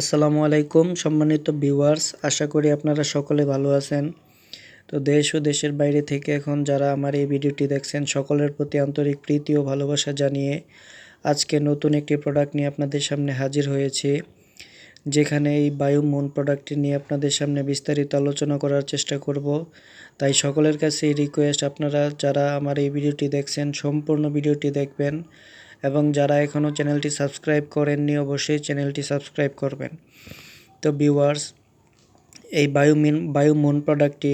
আসসালামু আলাইকুম, সম্মানিত ভিউয়ার্স, আশা করি আপনারা সকলে ভালো আছেন। তো দেশ ও দেশের বাইরে থেকে এখন যারা আমার এই ভিডিওটি দেখছেন, সকলের প্রতি আন্তরিক প্রীতি ও ভালোবাসা জানিয়ে আজকে নতুন একটি প্রোডাক্ট নিয়ে আপনাদের সামনে হাজির হয়েছি, যেখানে এই বায়ু মুন প্রোডাক্টটি নিয়ে আপনাদের সামনে বিস্তারিত আলোচনা করার চেষ্টা করব। তাই সকলের কাছে এই রিকোয়েস্ট আপনারা যারা আমার এই ভিডিওটি দেখছেন, সম্পূর্ণ ভিডিওটি দেখবেন। এবং যারা এখনও চ্যানেলটি সাবস্ক্রাইব করেননি, অবশ্যই চ্যানেলটি সাবস্ক্রাইব করবেন। তো ভিউয়ার্স এই বায়ুমিন বায়ুমন প্রোডাক্টটি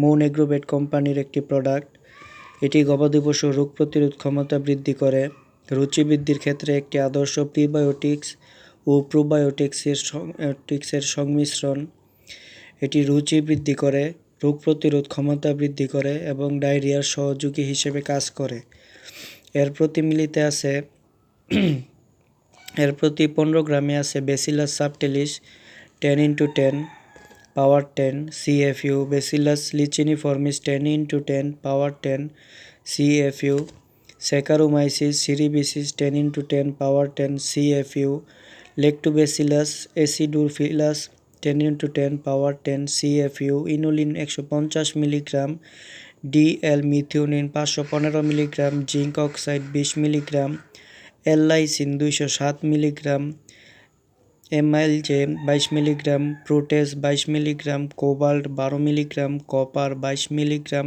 মৌন এগ্রোবেট কোম্পানির একটি প্রোডাক্ট এটি গবাদি পশু রোগ প্রতিরোধ ক্ষমতা বৃদ্ধি করে। রুচি বৃদ্ধির ক্ষেত্রে একটি আদর্শ প্রিবায়োটিক্স ও প্রোবায়োটিক্সের টিক্সের সংমিশ্রণ। এটি রুচি বৃদ্ধি করে, রোগ প্রতিরোধ ক্ষমতা বৃদ্ধি করে এবং ডায়রিয়ার সহযোগী হিসেবে কাজ করে। এর প্রতি মিলিতে আছে, এর প্রতি পনেরো গ্রামে আছে Bacillus subtilis, ten into ten power ten CFU, Bacillus licheniformis ten into ten power ten CFU, Saccharomyces cerevisiae ten into ten power ten CFU, Lactobacillus acidophilus ten into ten power ten CFU, inulin একশো পঞ্চাশ milligram DL methionine পাঁচশো পনেরো milligram, zinc oxide বিশ milligram, L lysine দুইশো সাত milligram এমআইলজে বাইশ milligram, protease বাইশ মিলিগ্রাম, কোবাল্ট বারো মিলিগ্রাম, কপার বাইশ মিলিগ্রাম,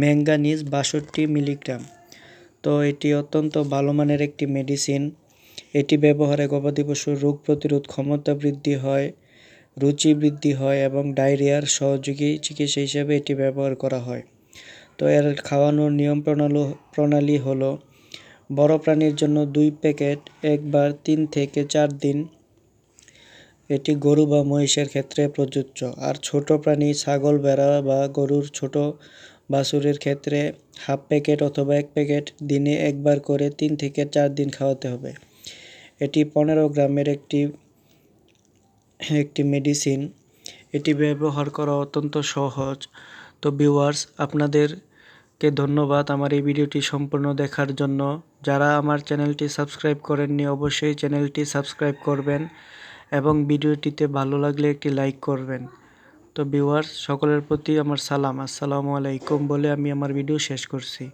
ম্যাঙ্গানিজ বাষট্টি মিলিগ্রাম। তো এটি অত্যন্ত ভালো মানের একটি মেডিসিন। এটি ব্যবহারে গবাদি পশুর রোগ প্রতিরোধ ক্ষমতা বৃদ্ধি হয়, রুচি বৃদ্ধি হয় এবং ডায়রিয়ার সহযোগী চিকিৎসা হিসেবে এটি ব্যবহার করা হয়। তো এর খাওয়ানোর নিয়ম প্রণালী প্রণালী হলো, বড় প্রাণীর জন্য দুই প্যাকেট, একবার তিন থেকে চার দিন। এটি গরু বা মহিষের ক্ষেত্রে প্রযোজ্য। আর ছোট প্রাণী, ছাগল, ভেড়া বা গরুর ছোট বাছুরের ক্ষেত্রে হাফ প্যাকেট অথবা এক প্যাকেট দিনে একবার করে তিন থেকে চার দিন খাওয়াতে হবে। এটি পনেরো গ্রামের একটি একটি মেডিসিন। এটি ব্যবহার করা অত্যন্ত সহজ। তো ভিউয়ার্স আপনাদেরকে ধন্যবাদ আমার এই ভিডিওটি সম্পূর্ণ দেখার জন্য। যারা আমার চ্যানেলটি সাবস্ক্রাইব করেননি, অবশ্যই চ্যানেলটি সাবস্ক্রাইব করবেন এবং ভিডিওটিতে ভালো লাগলে একটি লাইক করবেন। তো ভিউয়ার্স, সকলের প্রতি আমার সালাম। আসসালামু আলাইকুম বলে আমি আমার ভিডিও শেষ করছি।